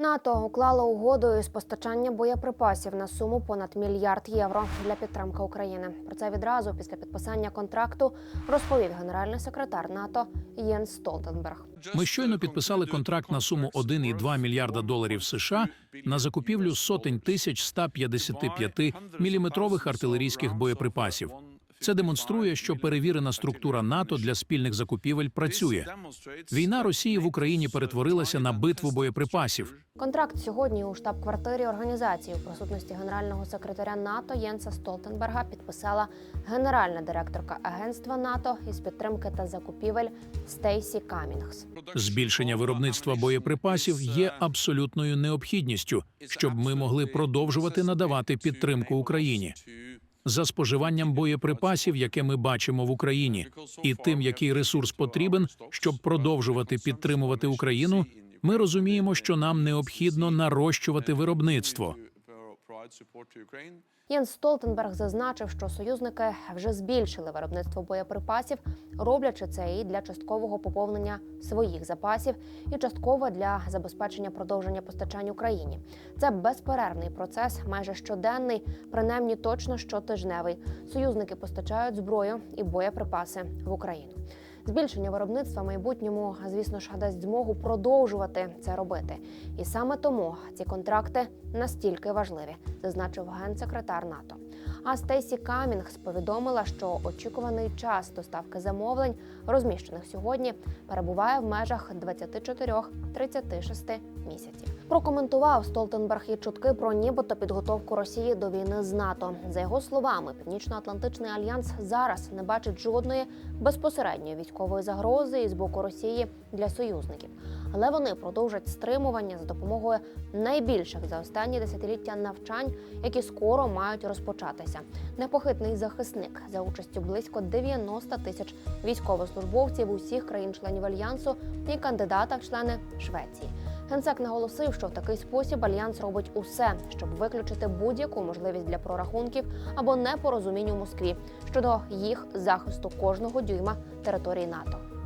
НАТО уклало угоду із постачання боєприпасів на суму понад мільярд євро для підтримки України. Про це відразу після підписання контракту розповів генеральний секретар НАТО Єнс Столтенберг. Ми щойно підписали контракт на суму 1,2 мільярда доларів США на закупівлю сотень тисяч 155 міліметрових артилерійських боєприпасів. Це демонструє, що перевірена структура НАТО для спільних закупівель працює. Війна Росії в Україні перетворилася на битву боєприпасів. Контракт сьогодні у штаб-квартирі організації у присутності генерального секретаря НАТО Єнса Столтенберга підписала генеральна директорка агентства НАТО із підтримки та закупівель Стейсі Камінгс. Збільшення виробництва боєприпасів є абсолютною необхідністю, щоб ми могли продовжувати надавати підтримку Україні. за споживанням боєприпасів, яке ми бачимо в Україні, і тим, який ресурс потрібен, щоб продовжувати підтримувати Україну. Ми розуміємо, що нам необхідно нарощувати виробництво. Єнс Столтенберг зазначив, що союзники вже збільшили виробництво боєприпасів, роблячи це і для часткового поповнення своїх запасів, і частково для забезпечення продовження постачань Україні. Це безперервний процес, майже щоденний, принаймні точно щотижневий. Союзники постачають зброю і боєприпаси в Україну. Збільшення виробництва в майбутньому, звісно ж, дасть змогу продовжувати це робити. І саме тому ці контракти настільки важливі, зазначив генсекретар НАТО. А Стейсі Камінгс повідомила, що очікуваний час доставки замовлень, розміщених сьогодні, перебуває в межах 24-36 місяців. Прокоментував Столтенберг і чутки про нібито підготовку Росії до війни з НАТО. За його словами, Північно-Атлантичний альянс зараз не бачить жодної безпосередньої військової загрози із боку Росії для союзників, але вони продовжать стримування за допомогою найбільших за останні десятиліття навчань, які скоро мають розпочатися. Непохитний захисник за участю близько 90 тисяч військовослужбовців усіх країн-членів альянсу і кандидата в члени Швеції. Генсек наголосив, що в такий спосіб альянс робить усе, щоб виключити будь-яку можливість для прорахунків або непорозумінь у Москві щодо їх захисту кожного дюйма території НАТО.